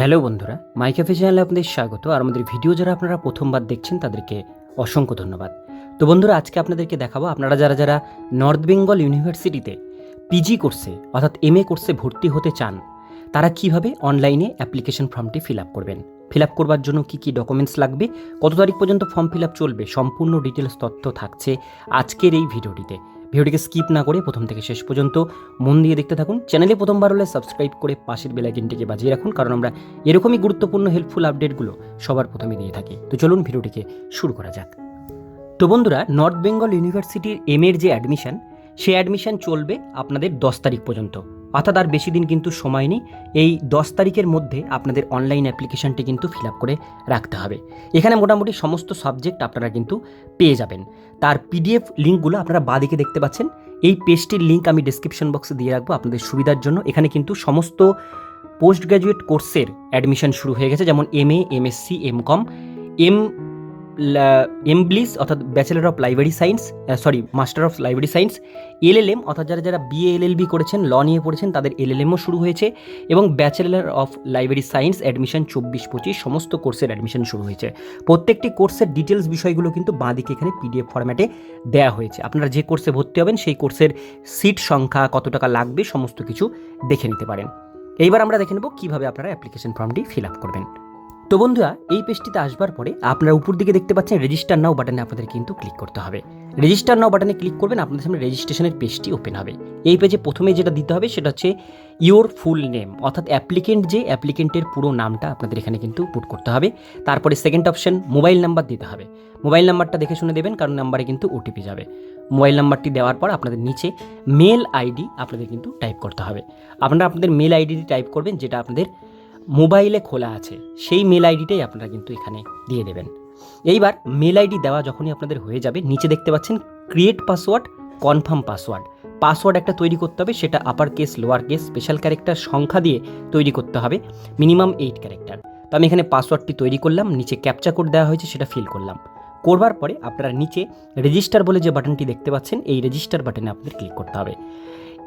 Hello বন্ধুরা, মাই cafe চ্যানেলে আপনাদের স্বাগত। আর আমাদের ভিডিও যারা আপনারা প্রথমবার দেখছেন, তাদেরকে অসংখ্য ধন্যবাদ। তো বন্ধুরা, আজকে আপনাদেরকে দেখাবো, আপনারা যারা যারা নর্থ বেঙ্গল ইউনিভার্সিটিতে পিজি কোর্সে অর্থাৎ এম এ কোর্সে ভর্তি হতে চান, তারা কীভাবে অনলাইনে অ্যাপ্লিকেশন ফর্মটি ফিল আপ করবেন? ফিল আপ করবার জন্য কী কী ডকুমেন্টস লাগবে? কত তারিখ পর্যন্ত ফর্ম ফিল আপ চলবে? সম্পূর্ণ ডিটেলস তথ্য থাকছে আজকের এই ভিডিওটিতে। ভিডিওটিকে স্কিপ না করে প্রথম থেকে শেষ পর্যন্ত মন দিয়ে দেখতে থাকুন। চ্যানেলে প্রথমবার হলে সাবস্ক্রাইব করে পাশের বেলাইকিনটিকে বাজিয়ে রাখুন, কারণ আমরা এরকমই গুরুত্বপূর্ণ হেল্পফুল আপডেটগুলো সবার প্রথমে দিয়ে থাকি। তো চলুন ভিডিওটিকে শুরু করা যাক। তো বন্ধুরা নর্থ বেঙ্গল ইউনিভার্সিটির এম এর যে অ্যাডমিশন সে অ্যাডমিশান চলবে আপনাদের দশ তারিখ পর্যন্ত। অর্থাৎ আর বেশি দিন কিন্তু সময় নেই। এই দশ তারিখের মধ্যে আপনাদের অনলাইন অ্যাপ্লিকেশনটি কিন্তু ফিল আপ করে রাখতে হবে। এখানে মোটামুটি সমস্ত সাবজেক্ট আপনারা কিন্তু পেয়ে যাবেন। তার পিডিএফ লিঙ্কগুলো আপনারা বাদিকে দেখতে পাচ্ছেন। এই পেজটির লিঙ্ক আমি ডিসক্রিপশন বক্সে দিয়ে রাখব আপনাদের সুবিধার জন্য। এখানে কিন্তু সমস্ত পোস্ট গ্র্যাজুয়েট কোর্সের অ্যাডমিশন শুরু হয়ে গেছে, যেমন M A M MSc M com M MBLIS অর্থাৎ bachelor of library science sorry master of library science LLM অর্থাৎ যারা যারা বিএ এলএলবি করেছেন ল নিয়ে পড়েছেন, তাদের এলএলএমও শুরু হয়েছে এবং bachelor of library science admission চব্বিশ পঁচিশ, সমস্ত কোর্সের অ্যাডমিশন শুরু হয়েছে। প্রত্যেকটি কোর্সের ডিটেলস বিষয়গুলো কিন্তু বাঁদিকে এখানে পিডিএফ ফরম্যাটে দেওয়া হয়েছে। আপনারা যে কোর্সে ভর্তি হবেন, সেই কোর্সের সিট সংখ্যা, কত টাকা লাগবে, সমস্ত কিছু দেখে নিতে পারেন। এইবার আমরা দেখে নেব কীভাবে আপনারা অ্যাপ্লিকেশন ফর্মটি ফিল আপ করবেন। তো বন্ধুরা, এই পেজটিতে আসবার পরে আপনারা উপর দিকে দেখতে পাচ্ছেন রেজিস্টার নাও বাটনে আপনাদের কিন্তু ক্লিক করতে হবে। রেজিস্টার নাও বাটনে ক্লিক করবেন, আপনাদের সামনে রেজিস্ট্রেশনের পেজটি ওপেন হবে। এই পেজে প্রথমে যেটা দিতে হবে সেটা হচ্ছে ইওর ফুল নেম অর্থাৎ অ্যাপ্লিকেন্ট যে অ্যাপ্লিকেন্টের পুরো নামটা আপনাদের এখানে কিন্তু পুট করতে হবে। তারপরে সেকেন্ড অপশন মোবাইল নাম্বার দিতে হবে। মোবাইল নাম্বারটা দেখে শুনে দেবেন, কারণ নাম্বারে কিন্তু ওটিপি যাবে। মোবাইল নাম্বারটি দেওয়ার পর আপনাদের নিচে মেল আইডি আপনাদের কিন্তু টাইপ করতে হবে। আপনারা আপনাদের মেল আইডিটি টাইপ করবেন, যেটা আপনাদের মোবাইলে খোলা আছে, সেই মেল আইডিটাই আপনারা কিন্তু এখানে দিয়ে দেবেন। এইবার মেল আইডি দেওয়া যখনই আপনাদের হয়ে যাবে, নিচে দেখতে পাচ্ছেন create password confirm password password একটা তৈরি করতে হবে, সেটা upper case lower case special character সংখ্যা দিয়ে তৈরি করতে হবে মিনিমাম এইট ক্যারেক্টার তো আমি এখানে পাসওয়ার্ডটি তৈরি করলাম, নিচে ক্যাপচা কোড দেওয়া হয়েছে, সেটা ফিল করলাম। করবার পরে আপনারা নিচে রেজিস্টার বলে যে বাটনটি দেখতে পাচ্ছেন, এই রেজিস্টার বাটনে আপনাদের ক্লিক করতে হবে।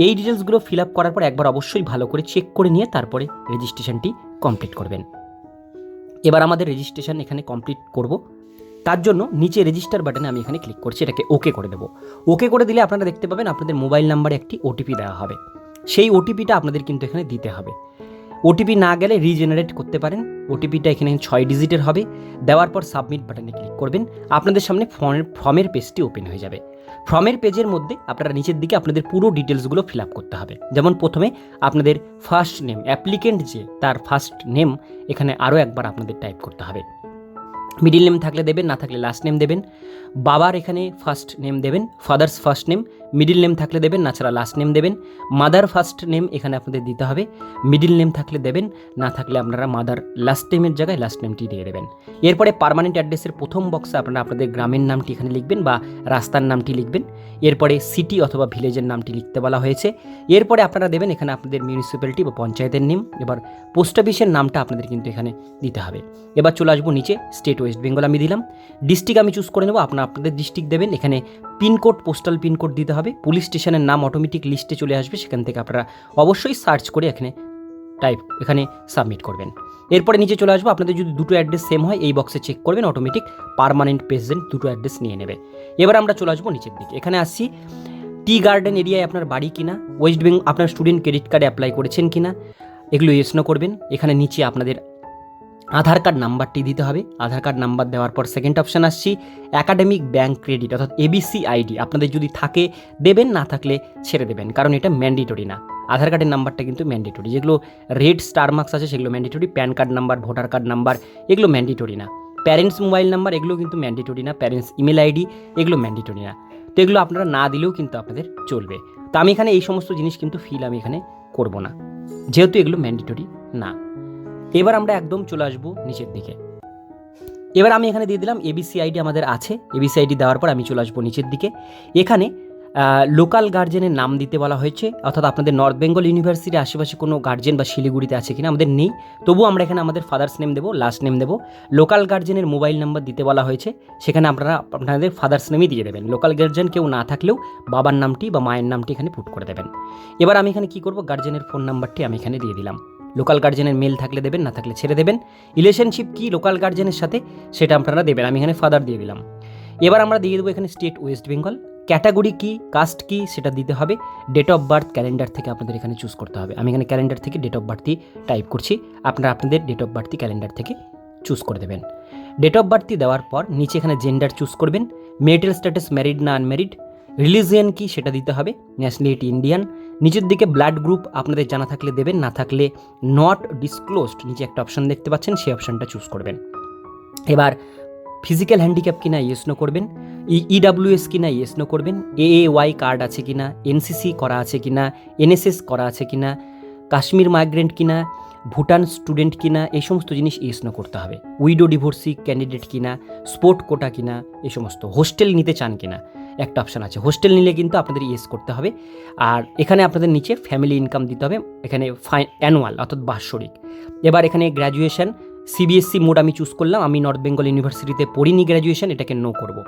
এই ডিটেলসগুলো ফিল আপ করার পর একবার অবশ্যই ভালো করে চেক করে নিয়ে তারপরে রেজিস্ট্রেশনটি কমপ্লিট করবেন। এবার আমাদের রেজিস্ট্রেশন এখানে কমপ্লিট করব। তার জন্য নিচে রেজিস্টার বাটনে আমি এখানে ক্লিক করছি, এটাকে ওকে করে দেবো। ওকে করে দিলে আপনারা দেখতে পাবেন আপনাদের মোবাইল নাম্বারে একটি ওটিপি দেওয়া হবে। সেই ওটিপিটা আপনাদের কিন্তু এখানে দিতে হবে। ওটিপি না গেলে রিজেনারেট করতে পারেন। ওটিপিটা এখানে ছয় ডিজিটের হবে। দেওয়ার পর সাবমিট বাটনে ক্লিক করবেন। আপনাদের সামনে ফর্মের ফর্মের পেজটি ওপেন হয়ে যাবে। ফর্মের পেজের মধ্যে আপনারা নিচের দিকে আপনাদের পুরো ডিটেলসগুলো ফিল আপ করতে হবে। যেমন প্রথমে আপনাদের ফার্স্ট নেম অ্যাপ্লিকেন্ট যে, তার ফার্স্ট নেম এখানে আরও একবার আপনাদের টাইপ করতে হবে। মিডিল নেম থাকলে দেবেন, না থাকলে লাস্ট নেম দেবেন। বাবার এখানে ফার্স্ট নেম দেবেন father's first name middle name থাকলে দেবেন না ছাড়া লাস্ট নেম দেবেন মাদার ফার্স্ট নেম এখানে আপনাদের দিতে হবে মিডিল নেম থাকলে দেবেন, না থাকলে আপনারা মাদার লাস্ট নেমের জায়গায় লাস্ট নেমটি দিয়ে দেবেন। এরপরে পার্মানেন্ট অ্যাড্রেসের প্রথম বক্সে আপনারা আপনাদের গ্রামের নামটি এখানে লিখবেন বা রাস্তার নামটি লিখবেন। এরপরে সিটি অথবা ভিলেজের নামটি লিখতে বলা হয়েছে। এরপরে আপনারা দেবেন এখানে আপনাদের মিউনিসিপ্যালিটি বা পঞ্চায়েতের নেম এবার পোস্ট অফিসের নামটা আপনাদের কিন্তু এখানে দিতে হবে। এবার চলে আসব নিচে স্টেট ওয়েস্ট বেঙ্গল আমি দিলাম। ডিস্ট্রিক্ট আমি চুজ করে নেব, আপনারা আপনাদের ডিস্ট্রিক্ট দেবেন, এখানে পিনকোড পোস্টাল পিনকোড দিতে হবে পুলিশ স্টেশনের নাম অটোমেটিক লিস্টে চলে আসবে, সেখান থেকে আপনারা অবশ্যই সার্চ করে এখানে টাইপ এখানে সাবমিট করবেন। এরপরে নিচে চলে আসব, আপনাদের যদি দুটো অ্যাড্রেস সেম হয়, এই বক্সে চেক করবেন অটোমেটিক পারমানেন্ট প্রেসিডেন্ট দুটো অ্যাড্রেস নিয়ে নেবে। এবার আমরা চলে আসব নিচের দিকে, এখানে আসছি টি গার্ডেন এরিয়ায় আপনার বাড়ি কিনা ওয়েস্ট বেঙ্গল আপনার স্টুডেন্ট ক্রেডিট কার্ডে অ্যাপ্লাই করেছেন কিনা, এগুলো ইয়েসনো করবেন, এখানে নিচে আপনাদের আধার কার্ড নাম্বারটি দিতে হবে। আধার কার্ড নাম্বার দেওয়ার পর সেকেন্ড অপশান আসছি একাডেমিক ব্যাঙ্ক ক্রেডিট অর্থাৎ এবিসি আইডি আপনাদের যদি থাকে, দেবেন, না থাকলে ছেড়ে দেবেন, কারণ এটা ম্যান্ডেটরি না। আধার কার্ডের নাম্বারটা কিন্তু ম্যান্ডেটরি যেগুলো রেড স্টার মার্কস আছে, সেগুলো mandatory PAN card number voter card number, এগুলো ম্যান্ডেটরি না। প্যারেন্টস মোবাইল নাম্বার এগুলো কিন্তু ম্যান্ডেটরি না। প্যারেন্টস ইমেল আইডি এগুলো ম্যান্ডেটরি না। তো এগুলো আপনারা না দিলেও কিন্তু আপনাদের চলবে। তো আমি এখানে এই সমস্ত জিনিস কিন্তু ফিল আমি এখানে করব না। যেহেতু এগুলো ম্যান্ডেটরি না। এবার আমরা একদম চলে আসব নিচের দিকে। এবার আমি এখানে দিয়ে দিলাম এবিসি আইডি আমাদের আছে। এবিসি আইডি দেওয়ার পর আমি চলে আসব নিচের দিকে। এখানে লোকাল গার্জেনের নাম দিতে বলা হয়েছে। অর্থাৎ আপনাদের নর্থ বেঙ্গল ইউনিভার্সিটির আশেপাশে কোনো গার্জেন বা শিলিগুড়িতে আছে কিনা আমাদের নেই। তবুও আমরা এখানে আমাদের ফাদার্স নেম দেবো লাস্ট নেম দেবো। লোকাল গার্জেনের মোবাইল নাম্বার দিতে বলা হয়েছে। সেখানে আপনারা আপনাদের ফাদার্স নেমই দিয়ে দেবেন। লোকাল গার্জেন কেউ না থাকলেও বাবার নামটি বা মায়ের নামটি এখানে পুট করে দেবেন। এবার আমি এখানে কি করব? গার্জেনের ফোন নাম্বারটি আমি এখানে দিয়ে দিলাম। লোকাল গার্জেনের মেল থাকলে দেবেন, না থাকলে ছেড়ে দেবেন। রিলেশনশিপ কি লোকাল গার্জেনের সাথে, সেটা আপনারা দেবেন। আমি এখানে ফাদার দিয়ে দিলাম। এবার আমরা দিয়ে দেবো এখানে স্টেট ওয়েস্ট বেঙ্গল ক্যাটাগরি কি কাস্ট কি, সেটা দিতে হবে। ডেট অফ বার্থ ক্যালেন্ডার থেকে আপনাদের এখানে চুজ করতে হবে। আমি এখানে ক্যালেন্ডার থেকে ডেট অফ বার্থই টাইপ করছি। আপনারা আপনাদের ডেট অফ বার্থই ক্যালেন্ডার থেকে চুজ করে দেবেন। ডেট অফ বার্থই দেওয়ার পর নিচে এখানে জেন্ডার চুজ করবেন। মেরিটাল স্ট্যাটাস ম্যারিড না আনম্যারিড রিলিজিয়ান কি সেটা দিতে হবে? ন্যাশনালিটি ইন্ডিয়ান নিচের দিকে ব্লাড গ্রুপ আপনাদের জানা থাকলে দেবেন, না থাকলে নট ডিসক্লোজড নিচে একটা অপশান দেখতে পাচ্ছেন, সেই অপশানটা চুজ করবেন। এবার ফিজিক্যাল হ্যান্ডিক্যাপ কিনা ইয়েস নো করবেন। ইডাব্লিউএস কিনা ইয়েস নো করবেন। এ ওয়াই কার্ড আছে কিনা এনসিসি করা আছে কিনা এনএসএস করা আছে কিনা কাশ্মীর মাইগ্রেন্ট কিনা ভুটান স্টুডেন্ট কিনা, এই সমস্ত জিনিস ইয়েস নো করতে হবে। উইডো ডিভোর্সি ক্যান্ডিডেট কিনা স্পোর্ট কোটা কিনা, এই সমস্ত। হোস্টেল নিতে চান কিনা। একটা অপশান আছে। হোস্টেল নিলে কিন্তু আপনাদের ইয়েস করতে হবে। আর এখানে আপনাদের নিচে ফ্যামিলি ইনকাম দিতে হবে। এখানে ফাই অ্যানুয়াল অর্থাৎ বাৎসরিক। এবার এখানে গ্র্যাজুয়েশন সিবিএসসি মোড আমি চুজ করলাম। আমি নর্থ বেঙ্গল ইউনিভার্সিটিতে পড়িনি গ্র্যাজুয়েশন এটাকে নো করব।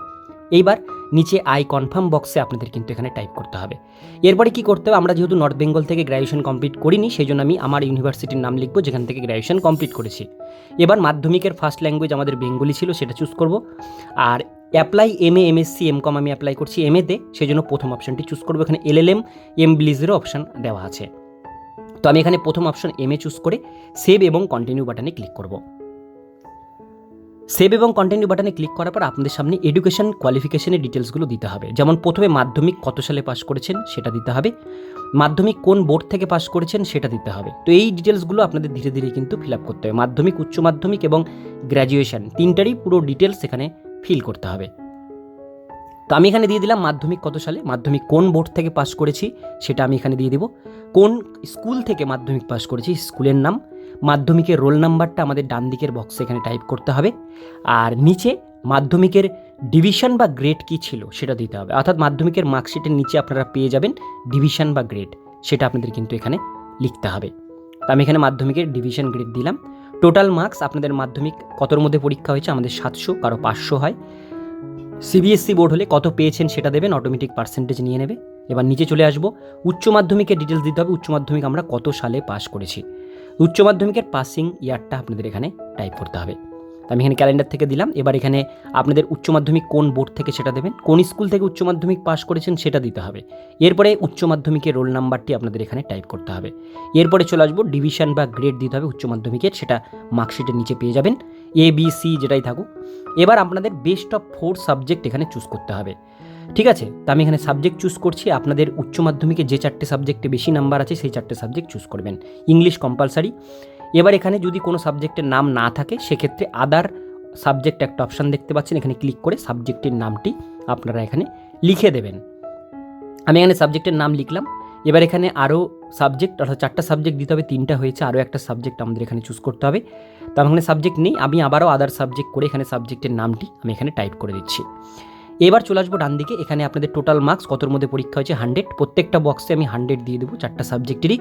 এইবার নিচে আই কনফার্ম বক্সে আপনাদের কিন্তু এখানে টাইপ করতে হবে। এরপরে কি করতে হবে? আমরা যেহেতু নর্থ বেঙ্গল থেকে গ্র্যাজুয়েশন কমপ্লিট করিনি সেই জন্য আমি আমার ইউনিভার্সিটির নাম লিখব, যেখান থেকে গ্র্যাজুয়েশন কমপ্লিট করেছি। এবার মাধ্যমিকের ফার্স্ট ল্যাঙ্গুয়েজ আমাদের বেঙ্গলি ছিল, সেটা চুজ করব। আর apply M A M S C M com আমি অ্যাপ্লাই করছি এম এতে সেই জন্য প্রথম অপশনটি চুজ করব। এখানে এল এল এম এম ব্লিজেরও অপশান দেওয়া আছে। তো আমি এখানে প্রথম অপশন এম এ চুজ করে সেভ এবং কন্টিনিউ বাটনে ক্লিক করব। সেভ এবং কন্টিনিউ বাটনে ক্লিক করার পর আপনাদের সামনে এডুকেশন কোয়ালিফিকেশনের ডিটেলসগুলো দিতে হবে। যেমন প্রথমে মাধ্যমিক কত সালে পাস করেছেন সেটা দিতে হবে। মাধ্যমিক কোন বোর্ড থেকে পাস করেছেন সেটা দিতে হবে। তো এই ডিটেলসগুলো আপনাদের ধীরে ধীরে কিন্তু ফিল আপ করতে হবে। মাধ্যমিক, উচ্চ মাধ্যমিক এবং গ্র্যাজুয়েশন তিনটারই পুরো ডিটেলস এখানে ফিল করতে হবে। তো আমি এখানে দিয়ে দিলাম মাধ্যমিক কত সালে? মাধ্যমিক কোন বোর্ড থেকে পাস করেছি সেটা আমি এখানে দিয়ে দিব। কোন স্কুল থেকে মাধ্যমিক পাস করেছি? স্কুলের নাম। মাধ্যমিকের রোল নাম্বারটা আমাদের ডান দিকের বক্সে এখানে টাইপ করতে হবে। আর নিচে মাধ্যমিকের ডিভিশন বা গ্রেড কী ছিল সেটা দিতে হবে। অর্থাৎ মাধ্যমিকের মার্কশিটের নিচে আপনারা পেয়ে যাবেন ডিভিশন বা গ্রেড সেটা আপনাদের কিন্তু এখানে লিখতে হবে। তো আমি এখানে মাধ্যমিকের ডিভিশন গ্রেড দিলাম। টোটাল মার্কস আপনাদের মাধ্যমিক কতর মধ্যে পরীক্ষা হয়েছে? আমাদের সাতশো, কারও পাঁচশো হয়। সিবিএসসি বোর্ড হলে কত পেয়েছেন সেটা দেবেন অটোমেটিক পার্সেন্টেজ নিয়ে নেবে। এবার নিচে চলে আসব। উচ্চ মাধ্যমিকের ডিটেলস দিতে হবে, উচ্চ মাধ্যমিক আমরা কত সালে পাশ করেছি। উচ্চ মাধ্যমিকের পাসিং ইয়ারটা আপনাদের এখানে টাইপ করতে হবে। তো আমি এখানে ক্যালেন্ডার থেকে দিলাম। এবার এখানে আপনাদের উচ্চ মাধ্যমিক কোন বোর্ড থেকে সেটা দেবেন, কোন স্কুল থেকে উচ্চ মাধ্যমিক পাস করেছেন সেটা দিতে হবে। এরপরে উচ্চ মাধ্যমিকের রোল নাম্বারটি আপনাদের এখানে টাইপ করতে হবে। এরপরে চলে আসব ডিভিশন বা গ্রেড দিতে হবে উচ্চ মাধ্যমিকের, সেটা মার্কশিটের নিচে পেয়ে যাবেন। এ বি সি যেটাই থাকুক। এবার আপনাদের বেস্ট অফ ফোর সাবজেক্ট এখানে চুজ করতে হবে। ঠিক আছে? তো আমি এখানে সাবজেক্ট চুজ করছি, আপনাদের উচ্চ মাধ্যমিকে যে চারটে সাবজেক্টে বেশি নাম্বার আছে, সেই চারটে সাবজেক্ট চুজ করবেন। ইংলিশ কম্পালসারি এবার এখানে যদি কোনো সাবজেক্টের নাম না থাকে, সেক্ষেত্রে আদার সাবজেক্ট একটা অপশান দেখতে পাচ্ছেন, এখানে ক্লিক করে সাবজেক্টের নামটি আপনারা এখানে লিখে দেবেন। আমি এখানে সাবজেক্টের নাম লিখলাম। এবার এখানে আরও সাবজেক্ট অর্থাৎ চারটা সাবজেক্ট দিতে হবে, তিনটা হয়েছে, আরও একটা সাবজেক্ট আমাদের এখানে চুজ করতে হবে। তো আমার এখানে সাবজেক্ট নেই, আমি আবারও আদার সাবজেক্ট করে এখানে সাবজেক্টের নামটি আমি এখানে টাইপ করে দিচ্ছি। এবার চলে আসব ডান দিকে। এখানে আপনাদের টোটাল মার্কস কতর মধ্যে পরীক্ষা হয়েছে হান্ড্রেড প্রত্যেকটা বক্সে আমি হান্ড্রেড দিয়ে দেবো চারটা সাবজেক্টেরই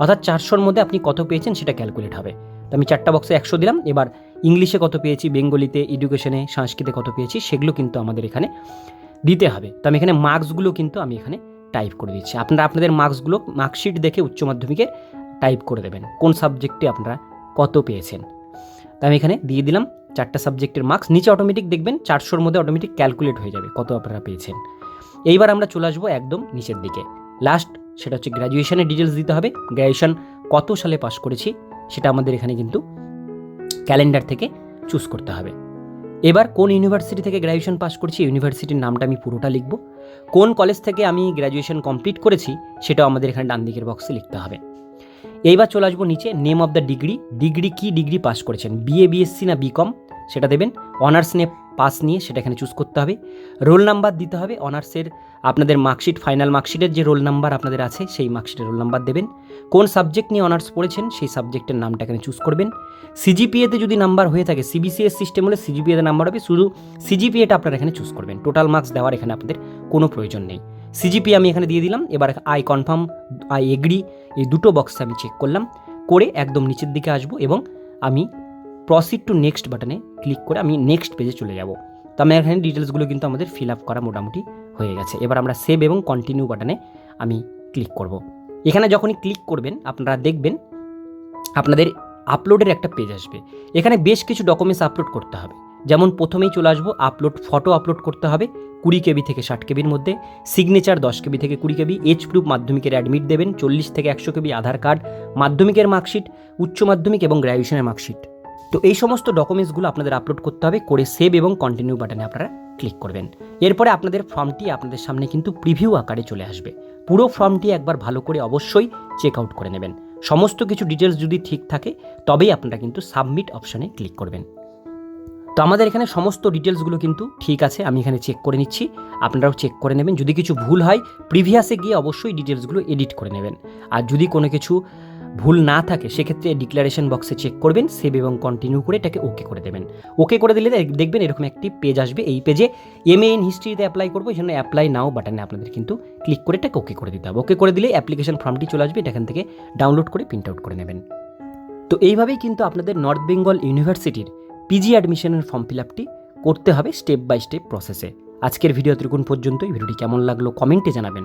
অর্থাৎ চারশোর মধ্যে আপনি কত পেয়েছেন সেটা ক্যালকুলেট হবে। তো আমি চারটা বক্সে একশো দিলাম। এবার ইংলিশে কত পেয়েছি, বেঙ্গলিতে এডুকেশনে সংস্কৃতে কত পেয়েছি, সেগুলো কিন্তু আমাদের এখানে দিতে হবে। তো আমি এখানে মার্কসগুলো কিন্তু আমি এখানে টাইপ করে দিচ্ছি। আপনারা আপনাদের মার্কসগুলো মার্কশিট দেখে উচ্চ মাধ্যমিকের টাইপ করে দেবেন। কোন সাবজেক্টে আপনারা কত পেয়েছেন। তো আমি এখানে দিয়ে দিলাম। চারটা সাবজেক্টের মার্কস নিচে অটোমেটিক দেখবেন চারশোর মধ্যে অটোমেটিক ক্যালকুলেট হয়ে যাবে কত আপনারা পেয়েছেন। এইবার আমরা চলে আসব একদম নিচের দিকে। লাস্ট সেটা হচ্ছে গ্র্যাজুয়েশনের ডিটেলস দিতে হবে। গ্র্যাজুয়েশন কত সালে পাস করেছি সেটা আমাদের এখানে কিন্তু ক্যালেন্ডার থেকে চুজ করতে হবে। এবার কোন ইউনিভার্সিটি থেকে গ্র্যাজুয়েশন পাস করেছি ইউনিভার্সিটির নামটা আমি পুরোটা লিখব। কোন কলেজ থেকে আমি গ্র্যাজুয়েশন কমপ্লিট করেছি সেটাও আমাদের এখানে ডান দিকের বক্সে লিখতে হবে। এইবার চলে আসব নিচে name of the degree degree কি ডিগ্রি পাস করেছেন? বিএ বিএসসি না বিকম সেটা দেবেন। অনার্স নিয়ে পাস নিয়ে সেটা এখানে চুজ করতে হবে। রোল নাম্বার দিতে হবে। অনার্সের আপনাদের মার্কশিট ফাইনাল মার্কশিটের যে রোল নাম্বার আপনাদের আছে, সেই মার্কশিটের রোল নাম্বার দেবেন। কোন সাবজেক্ট নিয়ে অনার্স পড়েছেন, সেই সাবজেক্টের নামটা এখানে চুজ করবেন। সিজিপিএতে যদি নাম্বার হয়ে থাকে সিবিসিএস সিস্টেম হলে সিজিপিএতে নাম্বার হবে। শুধু সিজিপিএটা আপনারা এখানে চুজ করবেন। টোটাল মার্কস দেওয়ার এখানে আপনাদের কোনো প্রয়োজন নেই। সিজিপি আমি এখানে দিয়ে দিলাম। এবার আই কনফার্ম আই এগ্রি এই দুটো বক্সে আমি চেক করলাম। করে একদম নিচের দিকে আসব এবং আমি প্রসিড টু নেক্সট বাটনে ক্লিক করে আমি নেক্সট পেজে চলে যাব। তো আমি এখানে ডিটেলসগুলো কিন্তু আমাদের ফিল আপ করা মোটামুটি হয়ে গেছে। এবার আমরা সেভ এবং কন্টিনিউ বাটনে আমি ক্লিক করব। এখানে যখনই ক্লিক করবেন, আপনারা দেখবেন আপনাদের আপলোডের একটা পেজ আসবে। এখানে বেশ কিছু ডকুমেন্টস আপলোড করতে হবে। যেমন প্রথমেই চলে আসব আপলোড ফটো আপলোড করতে হবে কুড়ি কেবি থেকে ষাট কেবির মধ্যে সিগনেচার দশ কেবি থেকে কুড়ি কেবি এইচ প্রুফ মাধ্যমিকের অ্যাডমিট দেবেন, চল্লিশ থেকে একশো কেবি আধার কার্ড মাধ্যমিকের মার্কশিট উচ্চ মাধ্যমিক এবং গ্র্যাজুয়েশনের মার্কশিট তো এই সমস্ত ডকুমেন্টসগুলো আপনাদের আপলোড করতে হবে, করে সেভ এবং কন্টিনিউ বাটনে আপনারা ক্লিক করবেন। এরপরে আপনাদের ফর্মটি আপনাদের সামনে কিন্তু প্রিভিউ আকারে চলে আসবে। পুরো ফর্মটি একবার ভালো করে অবশ্যই চেক আউট করে নেবেন। সমস্ত কিছু ডিটেলস যদি ঠিক থাকে, তবেই আপনারা কিন্তু সাবমিট অপশানে ক্লিক করবেন। তো আমাদের এখানে সমস্ত ডিটেলসগুলো কিন্তু ঠিক আছে, আমি এখানে চেক করে নিচ্ছি। আপনারাও চেক করে নেবেন। যদি কিছু ভুল হয় প্রিভিয়াসে গিয়ে অবশ্যই ডিটেলসগুলো এডিট করে নেবেন। আর যদি কোনো কিছু ভুল না থাকে, সেক্ষেত্রে ডিক্লারেশন বক্সে চেক করবেন সেভ এবং কন্টিনিউ করে এটাকে ওকে করে দেবেন। ওকে করে দিলে দেখবেন এরকম একটি পেজ আসবে। এই পেজে এম এন হিস্ট্রিতে অ্যাপ্লাই করব, এই জন্য অ্যাপ্লাই নাও বাটনে আপনাদের কিন্তু ক্লিক করে এটাকে ওকে করে দিতে হবে। ওকে করে দিলে অ্যাপ্লিকেশন ফর্মটি চলে আসবে, এটা এখান থেকে ডাউনলোড করে প্রিন্ট আউট করে নেবেন। তো এইভাবেই কিন্তু আপনাদের নর্থ বেঙ্গল ইউনিভার্সিটির পিজি অ্যাডমিশনের ফর্ম ফিল আপটি করতে হবে স্টেপ বাই স্টেপ প্রসেসে আজকের ভিডিও এতটুকুন পর্যন্ত এই ভিডিওটি কেমন লাগল কমেন্টে জানাবেন।